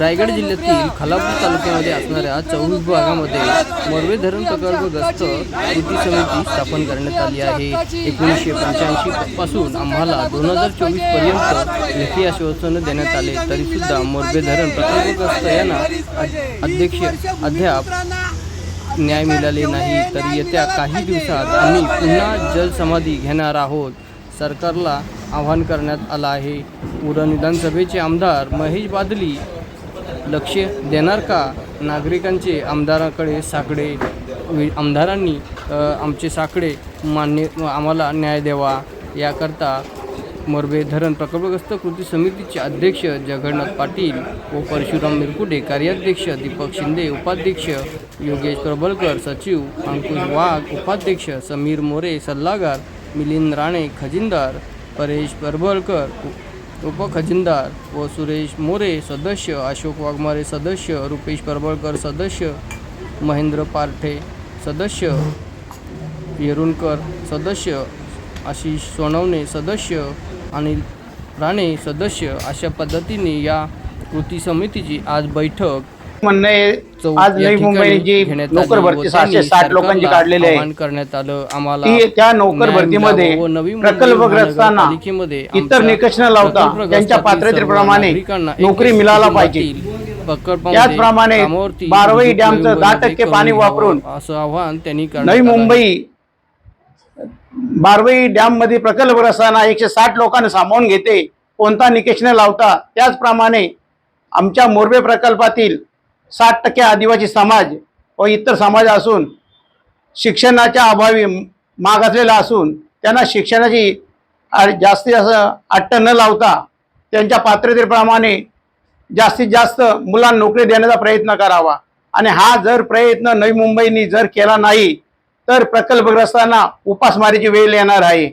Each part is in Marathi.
रायगड जिल्ह्यातील खालापूर तालुक्यामध्ये असणाऱ्या चौवीस भागामध्ये मोरवे धरण प्रकल्पग्रस्त कृती समिती स्थापन करण्यात आली आहे. एकोणीसशे पंच्याऐंशी पासून आम्हाला दोन हजार चोवीसपर्यंत लेखी आश्वासन देण्यात आले. तरीसुद्धा मोरवे धरण प्रकल्पग्रस्त यांना अध्यक्ष अद्याप न्याय मिळाले नाही. तर येत्या काही दिवसात आम्ही पुन्हा जलसमाधी घेणार आहोत. सरकारला आवाहन करण्यात आलं आहे. उरण विधानसभेचे आमदार महेश बादली लक्ष देणार का? नागरिकांचे आमदाराकडे साकडे आमदारांनी आमचे साकडे मान्य आम्हाला न्याय द्यावा. याकरता मोरबे धरण प्रकल्पग्रस्त कृती समितीचे अध्यक्ष जगन्नाथ पाटील व परशुराम मिरकुटे कार्याध्यक्ष दीपक शिंदे उपाध्यक्ष योगेश प्रबलकर सचिव अंकुश वाघ उपाध्यक्ष समीर मोरे सल्लागार मिलिंद राणे खजिनदार परेश परबळकर उपखजिनदार व सुरेश मोरे सदस्य अशोक वाघमारे सदस्य रुपेश परबळकर सदस्य महेंद्र पारठे सदस्य येरुणकर सदस्य आशिष सोनवणे सदस्य अनिल राणे सदस्य. अशा पद्धतीने या कृती समितीची आज बैठक म्हणणं आहे आज नवी मुंबई जी नोकर भरती सहाशे साठ लोकांची काढलेली आहे. करण्यात आलं. आम्हाला ती त्या नोकर भरतीमध्ये प्रकल्पग्रस्तांना इतर निकष न लावता त्यांच्या पात्रतेप्रमाणे नोकरी मिळायला कुटुंबातील पाहिजे. त्याचप्रमाणे कामावरती बारावी विद्युत डॅमचं दहा टक्के पाणी वापरून असं आवाहन त्यांनी नवी. मुंबई बारवई डॅममध्ये प्रकल्प असताना एकशे साठ लोकांना सामावून घेते कोणता निकष न लावता त्याचप्रमाणे आमच्या मोरबे प्रकल्पातील साठ टक्के आदिवासी समाज व इतर समाज असून शिक्षणाच्या अभावी मागासलेला असून त्यांना शिक्षणाची जास्तीत जास्त अट्ट न लावता त्यांच्या पात्रतेप्रमाणे जास्तीत जास्त मुलांना नोकरी देण्याचा प्रयत्न करावा. आणि हा जर प्रयत्न नवी मुंबईनी जर केला नाही तर प्रकल्पग्रस्तांना उपासमारीची वेळ येणार आहे.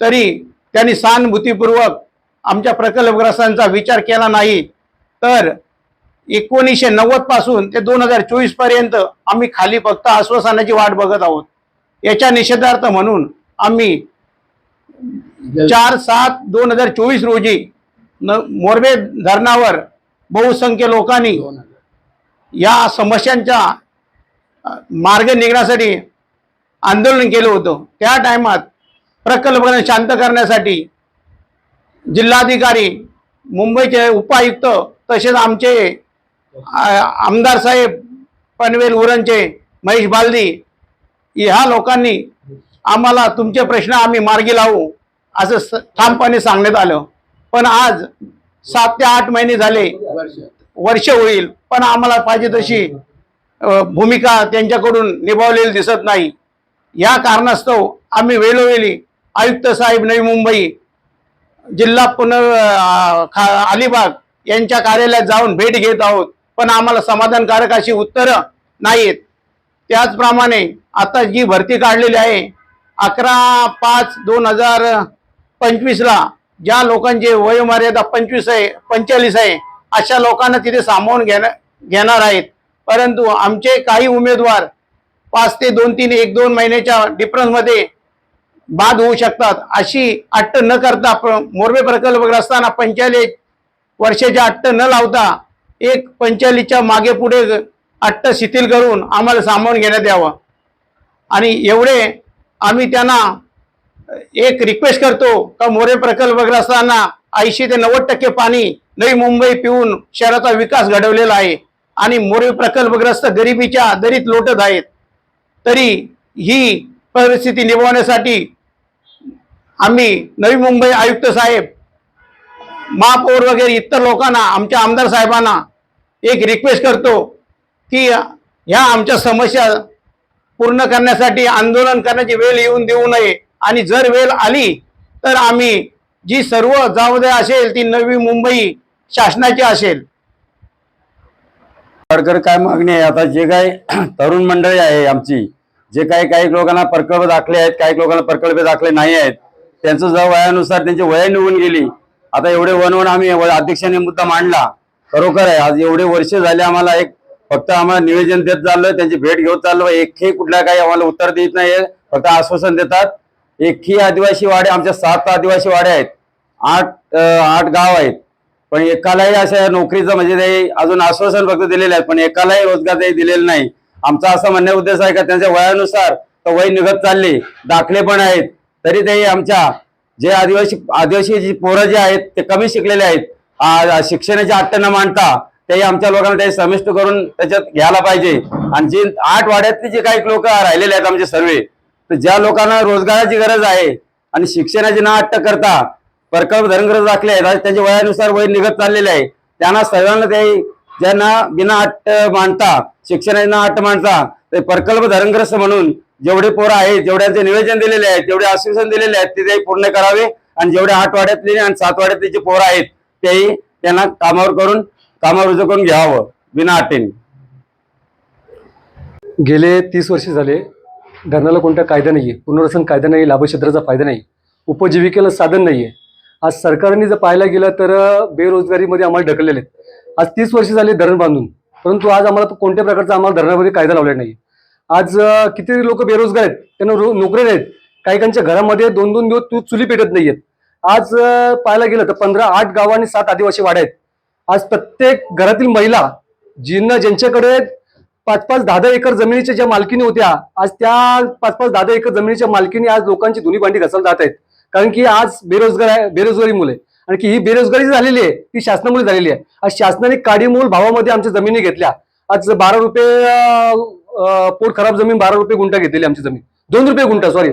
तरी त्यांनी सहानुभूतीपूर्वक आमच्या प्रकल्पग्रस्तांचा विचार केला नाही तर एकोणीसशे नव्वदपासून ते दोन हजार चोवीसपर्यंत आम्ही खाली फक्त आश्वासनाची वाट बघत आहोत. याच्या निषेधार्थ म्हणून आम्ही चार सात दोन हजार चोवीस रोजी न मोरबे धरणावर बहुसंख्य लोकांनी या समस्यांचा मार्ग निघण्यासाठी आंदोलन केलं होतं. त्या टायमात प्रकल्पांना शांत करण्यासाठी जिल्हाधिकारी मुंबईचे उपायुक्त तसेच आमचे आमदार साहेब पनवेल उरणचे महेश बालदी ह्या लोकांनी आम्हाला तुमचे प्रश्न आम्ही मार्गी लावू असं स- ठामपणे सांगण्यात आलं. पण आज सात ते आठ महिने झाले वर्ष होईल पण आम्हाला पाहिजे तशी भूमिका त्यांच्याकडून निभावलेली दिसत नाही. या कारणास्तव आम्ही वेळोवेळी आयुक्त साहेब नवी मुंबई जिल्हा पुनर् खा- अलिबाग यांच्या कार्यालयात जाऊन भेट घेत आहोत. पण आम्हाला समाधानकारक अशी उत्तरं नाहीत. त्याचप्रमाणे आता जी भरती काढलेली आहे अकरा पाच दोन हजार पंचवीसला ज्या लोकांचे वयोमर्यादा पंचवीस आहे पंचेचाळीस आहे अशा लोकांना तिथे सामावून घेणार घेणार आहेत. परंतु आमचे काही उमेदवार पाच ते दोन तीन एक दोन महिन्याच्या डिफरन्समध्ये बाद होऊ शकतात. अशी अट्ट न करता प्र- मोरबे प्रकल्पग्रस्तांना पंचेचाळीस वर्षाच्या अट्ट न लावता एक पंचालीच्या मागे पुढे अट्ट शिथिल करून आम्हाला सामावून घेण्यात यावं. आणि एवढे आम्ही त्यांना एक रिक्वेस्ट करतो का मोरे प्रकल्पग्रस्तांना ऐंशी ते नव्वद टक्के पाणी नवी मुंबई पिऊन शहराचा विकास घडवलेला आहे. आणि मोरे प्रकल्पग्रस्त गरिबीच्या दरीत लोटत आहेत. तरी ही परिस्थिती निभवण्यासाठी आम्ही नवी मुंबई आयुक्त साहेब महापौर वगैरे इतर लोकांना आमच्या आमदार साहेबांना एक रिक्वेस्ट करतो की ह्या आमच्या समस्या पूर्ण करण्यासाठी आंदोलन करण्याची वेळ येऊन देऊ नये. आणि जर वेळ आली तर आम्ही जी सर्व जबाबदारी असेल ती नवी मुंबई शासनाची असेल. सरकार काय मागणी आहे? आता जे काही तरुण मंडळी आहे आमची जे काही काही लोकांना प्रकल्प दाखले आहेत काही लोकांना प्रकल्प दाखले नाही आहेत त्यांचं जर वयानुसार त्यांची वय निघून गेली आता एवढे वन वन आम्ही अध्यक्षाने मुद्दा मांडला खरोखर आहे. आज एवढे वर्ष झाले आम्हाला एक फक्त आम्हाला निवेदन देत चाललं त्यांची भेट घेत चाललो एकही कुठल्या काही आम्हाला उत्तर देत नाही फक्त आश्वासन देतात. एकही आदिवासी वाडे आमच्या सात आदिवासी वाडे आहेत. आठ आठ गाव आहेत. पण एकालाही अशा नोकरीचं म्हणजे ते अजून आश्वासन फक्त दिलेले आहेत पण एकालाही रोजगार ते दिलेला नाही. आमचा असा म्हणण्या उद्देश आहे का त्यांच्या वयानुसार तर वय निघत चालले. दाखले पण आहेत. तरी ते आमच्या जे आदिवासी आदिवासी जी पोरं जे आहेत ते कमी शिकलेले आहेत. शिक्षणाची अट्ट न मांडता ते आमच्या लोकांना ते समिष्ट करून त्याच्यात घ्यायला पाहिजे. आणि जे आठ वाड्यातले जे काही लोक राहिलेले आहेत आमचे सर्वे तर ज्या लोकांना रोजगाराची गरज आहे आणि शिक्षणाची ना अट्ट करता प्रकल्प धरणग्रज दाखले आहेत त्यांच्या वयानुसार वय निघत चाललेले आहे त्यांना सर्वांना ते ज्यांना बिना अट्ट मांडता शिक्षणाची ना अट्ट मांडता ते प्रकल्प धरणग्रस्त म्हणून जेवढे पोरं आहेत जेवढ्यांचे निवेदन दिलेले आहेत जेवढे आश्वासन दिलेले आहेत ते ते पूर्ण करावे. आणि जेवढे आठ वाड्यातले आणि सात वाड्यातले जे पोरं आहेत तेही त्यांना कामावर करून कामावर रुजू करून घ्यावं बिना अट्टेने गेले तीस वर्ष झाले धरणाला कोणता कायदा नाही आहे पुनर्वसन कायदा नाही लाभक्षेत्राचा फायदा नाही उपजीविकेला साधन नाही आहे आज सरकारने जर पाहायला गेलं तर बेरोजगारीमध्ये आम्हाला ढकललेले आहेत. आज तीस वर्ष झाली धरण बांधून परंतु आज आम्हाला कोणत्या प्रकारचा आम्हाला धरणामध्ये कायदा लावलेला नाही आज किती लोक बेरोजगार आहेत त्यांना रो नोकरी नाहीत काही काहींच्या घरामध्ये दोन दोन दिवस तू चुली पेटत नाहीयेत. आज पाहायला गेलं तर पंधरा आठ गाव आणि सात आदिवासी वाड्या आहेत. आज प्रत्येक घरातील महिला ज्यांना ज्यांच्याकडे पाच पाच दहा दहा एकर जमिनीच्या ज्या मालकीनी होत्या आज त्या पाच पाच दहा दहा एकर जमिनीच्या मालकीनी आज लोकांची धुनी भांडी घासायला जात आहेत. कारण की आज बेरोजगार आहे बेरोजगारी मुले आणि की ही बेरोजगारी जी झालेली आहे ती शासनामुळे झालेली आहे. आज शासनाने काडीमोल भावामध्ये आमच्या जमिनी घेतल्या. आज बारा रुपये पोट खराब जमीन बारा रुपये गुंठा घेतलेली आमची जमीन. दोन रुपये गुंठा सॉरी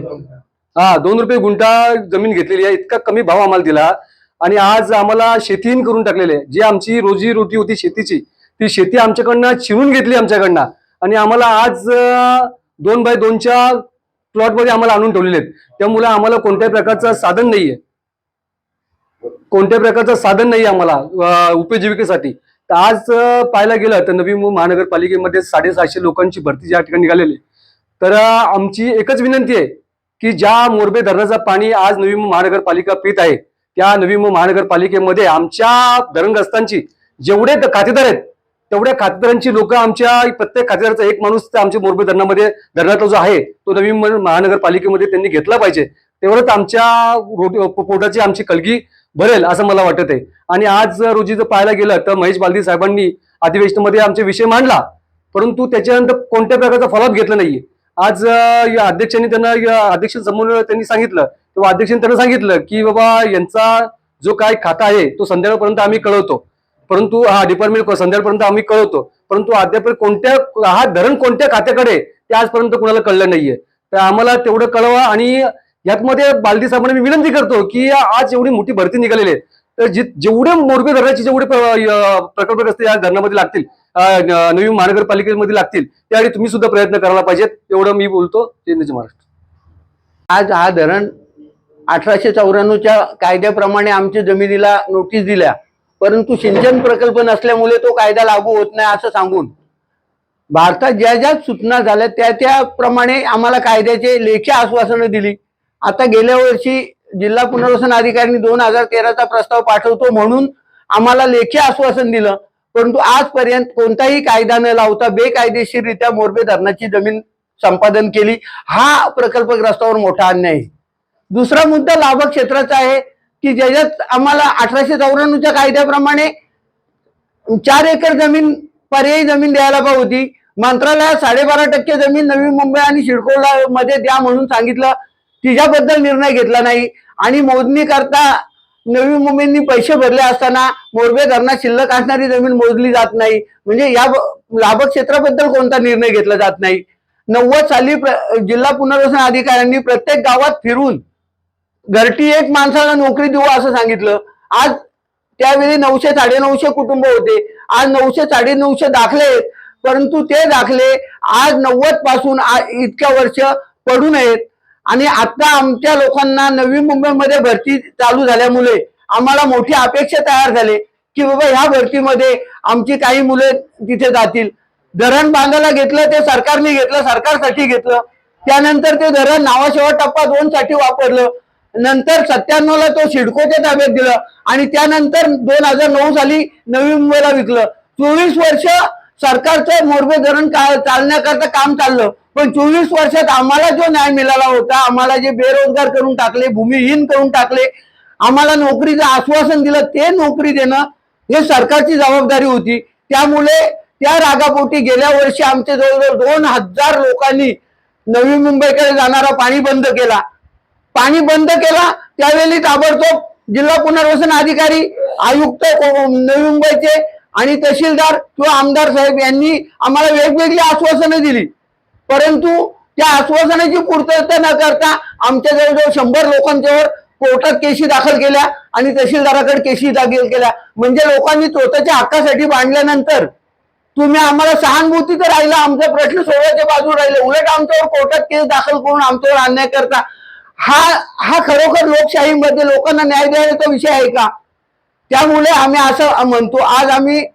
हा दोन रुपये गुंठा जमीन घेतलेली आहे इतका कमी भाव आम्हाला दिला. आणि आज आम्हाला शेतीहीन करून टाकलेले आहे. जी आमची रोजी रोटी होती शेतीची ती शेती आमच्याकडनं शिवून घेतली आमच्याकडनं. आणि आम्हाला आज दोन बाय दोनच्या प्लॉटमध्ये आम्हाला आणून ठेवलेले आहेत. त्यामुळे आम्हाला कोणत्याही प्रकारचं साधन नाहीये. कोणत्याही प्रकारचं साधन नाही आम्हाला उपजीविकेसाठी. तर आज पाहायला गेलं तर नवी महानगरपालिकेमध्ये साडेसहाशे लोकांची भरती ज्या ठिकाणी निघालेली तर आमची एकच विनंती आहे की ज्या मोरबे धरणाचं पाणी आज नवी महानगरपालिका पित आहे त्या नवी महानगरपालिकेमध्ये आमच्या धरणग्रस्तांची जेवढे द- खातेदार आहेत तेवढ्या खातेदारांची लोक आमच्या प्रत्येक खातेदाराचा एक माणूस आमच्या मोरबे धरणामध्ये धरणातला जो आहे तो नवी महानगरपालिकेमध्ये त्यांनी घेतला पाहिजे. तेवढंच आमच्या पोटाची आमची कलगी भरेल असं मला वाटत आहे. आणि आज रोजी जर पाहायला गेलं तर महेश बालदी साहेबांनी अधिवेशनामध्ये आमचे विषय मांडला परंतु त्याच्यानंतर कोणत्या प्रकारचा फॉलोअप घेतला नाहीये. आज या अध्यक्षांनी त्यांना या अध्यक्षांसमोर त्यांनी सांगितलं तेव्हा अध्यक्षांनी त्यांना सांगितलं की बाबा यांचा जो काय खाता आहे तो संध्याकाळपर्यंत आम्ही कळवतो. परंतु हा डिपार्टमेंट संध्याकाळपर्यंत आम्ही कळवतो. परंतु अद्याप कोणत्या हा धरण कोणत्या खात्याकडे ते आजपर्यंत कुणाला कळलं नाहीये. तर आम्हाला तेवढं कळवा आणि यातमध्ये बालदी साहेबांना मी विनंती करतो की आज एवढी मोठी भरती निघालेली आहे. तर जे जेवढे मोरबे धरणाचे जेवढे प्रकल्प अं, प्रकल्पग्रस्त या धरणामध्ये लागतील नवी महानगरपालिकेमध्ये लागतील त्यावेळी तुम्ही सुद्धा प्रयत्न करायला पाहिजेत. एवढं मी बोलतो. महाराष्ट्र. आज हा धरण अठराशे चौऱ्याण्णवच्या कायद्याप्रमाणे आमच्या जमिनीला नोटीस दिल्या. परंतु सिंचन प्रकल्प नसल्यामुळे तो कायदा लागू होत नाही असं सांगून. भारतात ज्या ज्या सूचना झाल्या त्या त्याप्रमाणे आम्हाला कायद्याचे लेखी आश्वासनं दिली. आता गेल्या वर्षी जिल्हा पुनर्वसन अधिकाऱ्यांनी दोन हजार तेराचा प्रस्ताव पाठवतो म्हणून आम्हाला लेखी आश्वासन दिलं. परंतु आजपर्यंत कोणताही कायदा न लावता बेकायदेशीररित्या मोरबे धरणाची जमीन संपादन केली. हा प्रकल्पग्रस्तावर मोठा अन्याय आहे. दुसरा मुद्दा लाभक क्षेत्राचा आहे की ज्याच्यात आम्हाला अठराशे चौऱ्याण्णवच्या कायद्याप्रमाणे चार एकर जमीन पर्यायी जमीन द्यायला पाहिजे होती. मंत्रालयात साडेबारा टक्के जमीन नवी मुंबई आणि सिडकोला मध्ये द्या म्हणून सांगितलं. तिच्याबद्दल निर्णय घेतला नाही. आणि मोजणी करता नवी मुंबईनी पैसे भरले असताना मोरबे धरणात शिल्लक असणारी जमीन मोजली जात नाही. म्हणजे या ब- लाभक क्षेत्राबद्दल कोणता निर्णय घेतला जात नाही. नव्वद साली जिल्हा पुनर्वसन अधिकाऱ्यांनी प्रत्येक गावात फिरून घरटी एक माणसाला नोकरी देऊ असं सांगितलं. आज त्यावेळी नऊशे साडेनऊशे कुटुंब होते. आज नऊशे साडेनऊशे दाखले आहेत. परंतु ते दाखले आज नव्वदपासून इतक्या वर्ष पडून आहेत आणि आता आमच्या लोकांना नवी मुंबईमध्ये भरती चालू झाल्यामुळे आम्हाला मोठी अपेक्षा तयार झाले की बाबा ह्या भरतीमध्ये आमची काही मुले तिथे जातील. धरण बांधायला घेतलं ते सरकारने घेतलं सरकारसाठी घेतलं. त्यानंतर ते धरण नावाशिवाय टप्पा दोन साठी वापरलं. नंतर सत्त्याण्णव ला तो सिडकोच्या ताब्यात दिलं आणि त्यानंतर दोन हजार नऊ साली नवी मुंबईला विकलं. चोवीस वर्ष सरकारचं मोरबे धरण चालण्याकरता काम चाललं. पण चोवीस वर्षात आम्हाला जो न्याय मिळाला होता आम्हाला जे बेरोजगार करून टाकले भूमिहीन करून टाकले आम्हाला नोकरीचं आश्वासन दिलं ते नोकरी देणं हे सरकारची जबाबदारी होती. त्यामुळे त्या रागापोटी गेल्या वर्षी आमचे जवळजवळ दोन हजार लोकांनी नवी मुंबईकडे जाणारा पाणी बंद केला. पाणी बंद केला त्यावेळी ताबडतोब जिल्हा पुनर्वसन अधिकारी आयुक्त नवी मुंबईचे आणि तहसीलदार किंवा आमदार साहेब यांनी आम्हाला वेगवेगळी आश्वासनं दिली. परंतु त्या आश्वासनाची पूर्तता न करता आमच्या जवळजवळ शंभर लोकांच्यावर कोर्टात केशी दाखल केल्या आणि तहसीलदाराकडे केशी दाखल केल्या. म्हणजे लोकांनी स्वतःच्या हक्कासाठी बांधल्यानंतर तुम्ही आम्हाला सहानुभूती तर राहिला आमचा प्रश्न सोहळ्याच्या बाजू राहिले. उलट आमच्यावर कोर्टात केस दाखल करून आमच्यावर अन्याय करता. हा हा खरोखर लोकशाहीमध्ये लोकांना न्याय देण्याचा विषय आहे का? त्यामुळे आम्ही असं म्हणतो आज आम्ही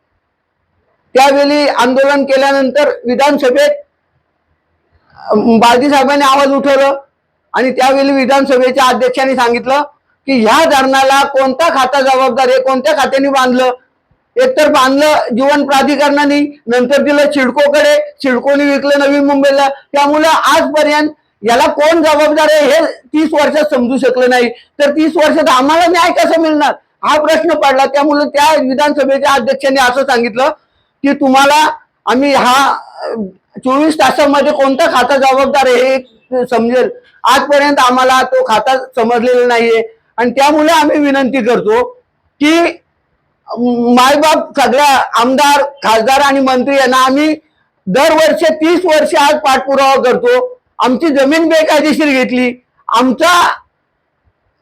त्यावेळी आंदोलन केल्यानंतर विधानसभेत बाळजीसाहेबांनी साहेबांनी आवाज उठवलं आणि त्यावेळी विधानसभेच्या अध्यक्षांनी सांगितलं की ह्या धरणाला कोणता खाता जबाबदार आहे कोणत्या खात्याने बांधलं? एकतर बांधलं जीवन प्राधिकरणाने नंतर दिलं चिडकोकडे सिडकोने विकलं नवी मुंबईला. त्यामुळे आजपर्यंत याला कोण जबाबदार आहे हे तीस वर्षात समजू शकलं नाही. तर तीस वर्षात आम्हाला न्याय कसं मिळणार? हा प्रश्न पडला. त्यामुळे त्या विधानसभेच्या अध्यक्षांनी असं सांगितलं की तुम्हाला आम्ही हा चोवीस तासामध्ये कोणता खाता जबाबदार आहे हे समजेल. आजपर्यंत आम्हाला तो खाता समजलेला नाहीये. आणि त्यामुळे आम्ही विनंती करतो की मायबाप सगळ्या आमदार खासदार आणि मंत्री यांना आम्ही दरवर्षी तीस वर्ष आज पाठपुरावा करतो. आमची जमीन बेकायदेशीर घेतली. आमचा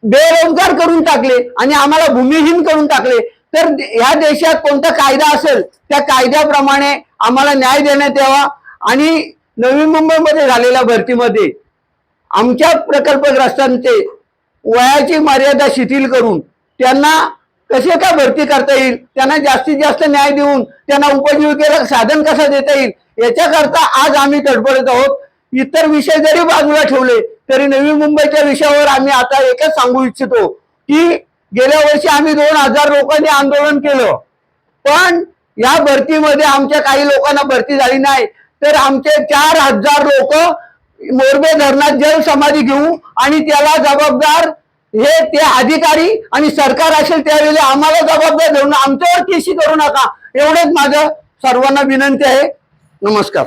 बेरोजगार करून टाकले आणि आम्हाला भूमिहीन करून टाकले. तर ह्या देशात कोणता कायदा असेल त्या कायद्याप्रमाणे आम्हाला न्याय देण्यात यावा. आणि नवी मुंबईमध्ये झालेल्या भरतीमध्ये आमच्या प्रकल्पग्रस्तांचे वयाची मर्यादा शिथिल करून त्यांना कसे काय भरती करता येईल त्यांना जास्तीत जास्त न्याय देऊन त्यांना उपजीविकेला साधन कसं देता येईल याच्याकरता आज आम्ही तडफडत आहोत. इतर विषय जरी बाजूला ठेवले तरी नवी मुंबईच्या विषयावर आम्ही आता एकच सांगू इच्छितो की गेल्या वर्षी आम्ही दोन हजार लोकांनी आंदोलन केलं. पण या भरतीमध्ये आमच्या काही लोकांना भरती झाली नाही. तर आमचे चार हजार लोक मोरबे धरणात जल समाधी घेऊ आणि त्याला जबाबदार हे ते अधिकारी आणि सरकार असेल त्यावेळी आम्हाला जबाबदार धरून आमच्यावर केशी करू नका. एवढंच माझं सर्वांना विनंती आहे. नमस्कार.